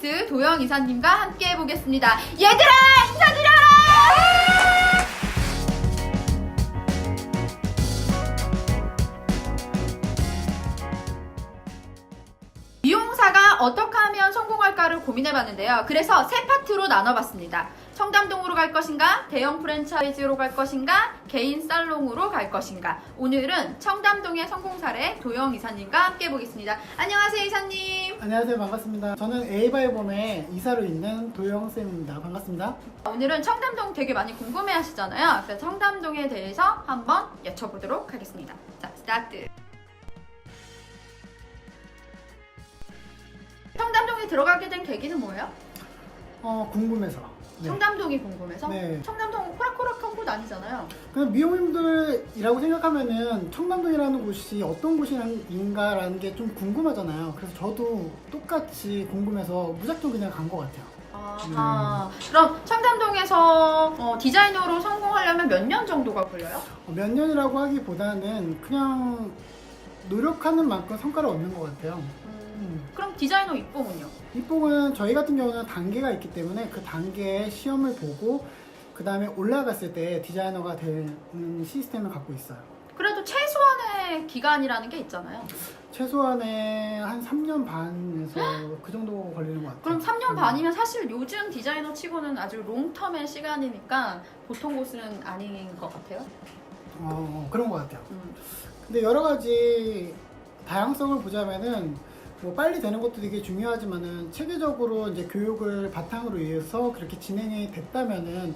스타일리스트 도영 이사님과 함께 해보겠습니다. 얘들아 인사드려라! 미용사가 어떻게 할까를 고민해봤는데요. 그래서 세 파트로 나눠봤습니다. 청담동으로 갈 것인가, 대형 프랜차이즈로 갈 것인가, 개인 살롱으로 갈 것인가. 오늘은 청담동의 성공 사례 도영 이사님과 함께 해보겠습니다. 안녕하세요 이사님. 안녕하세요 반갑습니다 저는 에이바이봄의 이사로 있는 도영 쌤입니다 반갑습니다 오늘은 청담동 되게 많이 궁금해 하시잖아요. 그래서 청담동에 대해서 한번 여쭤보도록 하겠습니다. 자, 스타트. 청담동에 들어가게 된 계기는 뭐예요? 어 궁금해서 네. 청담동이 궁금해서? 네. 청담동 호락호락한 곳 아니잖아요. 그냥 미용님들이라고 생각하면은 청담동이라는 곳이 어떤 곳인가라는 게 좀 궁금하잖아요 그래서 저도 똑같이 궁금해서 무작정 그냥 간 것 같아요 아하. 그럼 청담동에서 어, 디자이너로 성공하려면 몇 년 정도가 걸려요? 어, 몇 년이라고 하기보다는 그냥 노력하는 만큼 성과를 얻는 것 같아요 음, 그럼 디자이너 입봉은요? 입봉은 저희 같은 경우는 단계가 있기 때문에 그 단계의 시험을 보고 그 다음에 올라갔을 때 디자이너가 되는 시스템을 갖고 있어요. 그래도 최소한의 기간이라는 게 있잖아요. 최소한의 한 3년 반에서 그 정도 걸리는 것 같아요. 그럼 3년 음. 반이면 사실 요즘 디자이너 치고는 아주 롱텀의 시간이니까 보통 곳은 아닌 것 같아요. 어, 그런 것 같아요. 음. 근데 여러 가지 다양성을 보자면은 뭐 빨리 되는 것도 되게 중요하지만은 체계적으로 이제 교육을 바탕으로 해서 그렇게 진행이 됐다면은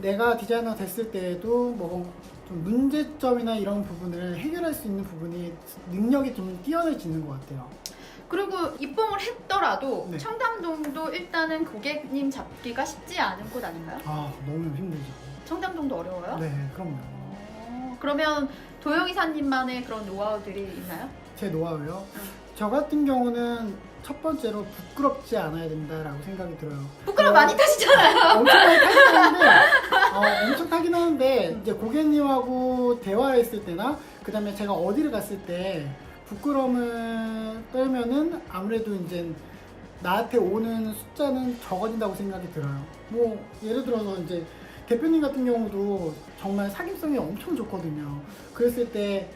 내가 디자이너 됐을 때에도 뭐 좀 문제점이나 이런 부분을 해결할 수 있는 부분이 능력이 좀 뛰어나지는 것 같아요. 그리고 입봉을 했더라도 네. 청담동도 일단은 고객님 잡기가 쉽지 않은 곳 아닌가요? 아 너무 힘들죠. 청담동도 어려워요? 네, 그럼요. 어, 그러면 도영 이사님만의 그런 노하우들이 있나요? 제 노하우요. 응. 저 같은 경우는 첫 번째로 부끄럽지 않아야 된다라고 생각이 들어요. 부끄러워 어, 많이 타시잖아요. 엄청 많이 타긴 하는데, 어, 엄청 타긴 하는데, 이제 고객님하고 대화했을 때나, 그 다음에 제가 어디를 갔을 때, 부끄러움을 떨면은 아무래도 이제 나한테 오는 숫자는 적어진다고 생각이 들어요. 뭐, 예를 들어서 이제 대표님 같은 경우도 정말 사기성이 엄청 좋거든요. 그랬을 때,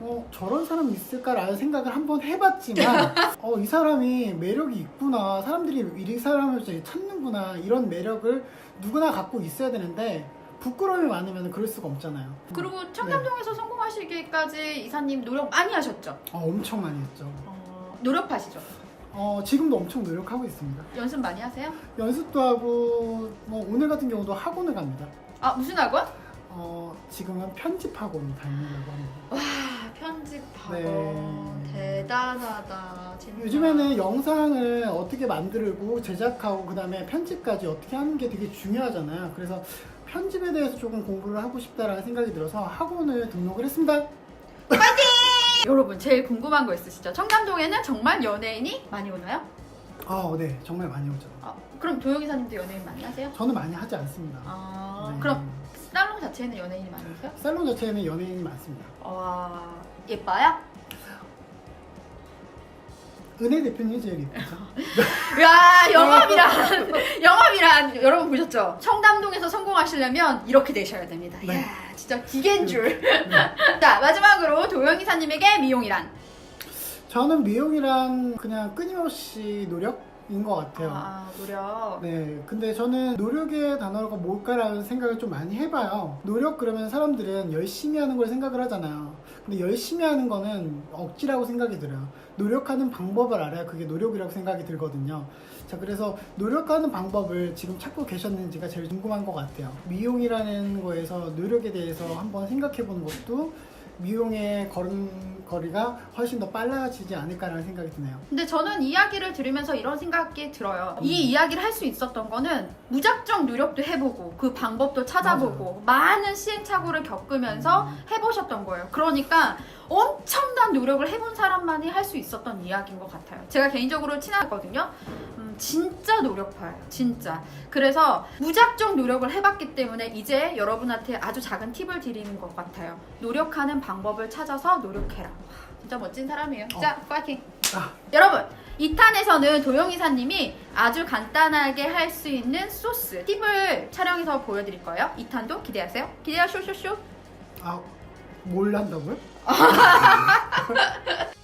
어, 저런 사람 있을까라는 생각을 한번 해봤지만, 어, 이 사람이 매력이 있구나. 사람들이 이 사람을 찾는구나. 이런 매력을 누구나 갖고 있어야 되는데, 부끄러움이 많으면 그럴 수가 없잖아요. 그리고 청담동에서 성공하시기까지 이사님 노력 많이 하셨죠? 어, 엄청 많이 했죠. 어, 노력하시죠? 어, 지금도 엄청 노력하고 있습니다. 연습 많이 하세요? 연습도 하고, 뭐, 오늘 같은 경우도 학원을 갑니다. 아 무슨 학원? 어, 지금은 편집학원 다니려고 합니다. 와 편집 학원 네. 대단하다 진짜. 요즘에는 영상을 어떻게 만들고 제작하고 그다음에 편집까지 어떻게 하는 게 되게 중요하잖아요. 그래서 편집에 대해서 조금 공부를 하고 싶다라는 생각이 들어서 학원을 등록을 했습니다. 여러분 제일 궁금한 거 있으시죠? 청담동에는 정말 연예인이 많이 오나요? 아, 네, 정말 많이 오죠. 아, 그럼 도영 이사님도 연예인 하세요? 저는 많이 하지 않습니다. 아 네. 그럼 살롱 자체에는 연예인이 많이 오세요? 살론 자체에는 연예인이 많습니다. 와 예뻐요? 은혜 대표님이 제일 이쁘죠. 야 영업이란 영업이란 여러분 보셨죠? 청담동에서 성공하시려면 이렇게 되셔야 됩니다. 네. 이야 진짜 기계인 줄. 네. 자 마지막으로 도영 이사님에게 미용이란 저는 미용이란 그냥 끊임없이 노력 인것 같아요. 아 노력. 네, 근데 저는 노력의 단어가 뭘까라는 생각을 좀 많이 해봐요. 노력 그러면 사람들은 열심히 하는 걸 생각을 하잖아요. 근데 열심히 하는 거는 억지라고 생각이 들어요. 노력하는 방법을 알아야 그게 노력이라고 생각이 들거든요. 자, 그래서 노력하는 방법을 지금 찾고 계셨는지가 제일 궁금한 것 같아요. 미용이라는 거에서 노력에 대해서 한번 생각해 보는 것도 미용의 걸음걸이가 훨씬 더 빨라지지 않을까라는 생각이 드네요. 근데 저는 이야기를 들으면서 이런 생각이 들어요. 이 이야기를 할 수 있었던 거는 무작정 노력도 해보고 그 방법도 찾아보고 많은 시행착오를 겪으면서 음. 해보셨던 거예요. 그러니까 엄청난 노력을 해본 사람만이 할 수 있었던 이야기인 것 같아요. 제가 개인적으로 친하거든요. 음, 진짜 노력파예요. 진짜. 그래서 무작정 노력을 해봤기 때문에 이제 여러분한테 아주 작은 팁을 드리는 것 같아요. 노력하는 방법을 찾아서 노력해라. 와, 진짜 멋진 사람이에요. 어. 자, 파이팅! 아, 여러분 2탄에서는 도영이사님이 아주 간단하게 할 수 있는 소스 팁을 촬영해서 보여드릴 거예요. 2탄도 기대하세요. 기대하 쇼쇼쇼. 아, 뭘 한다고요?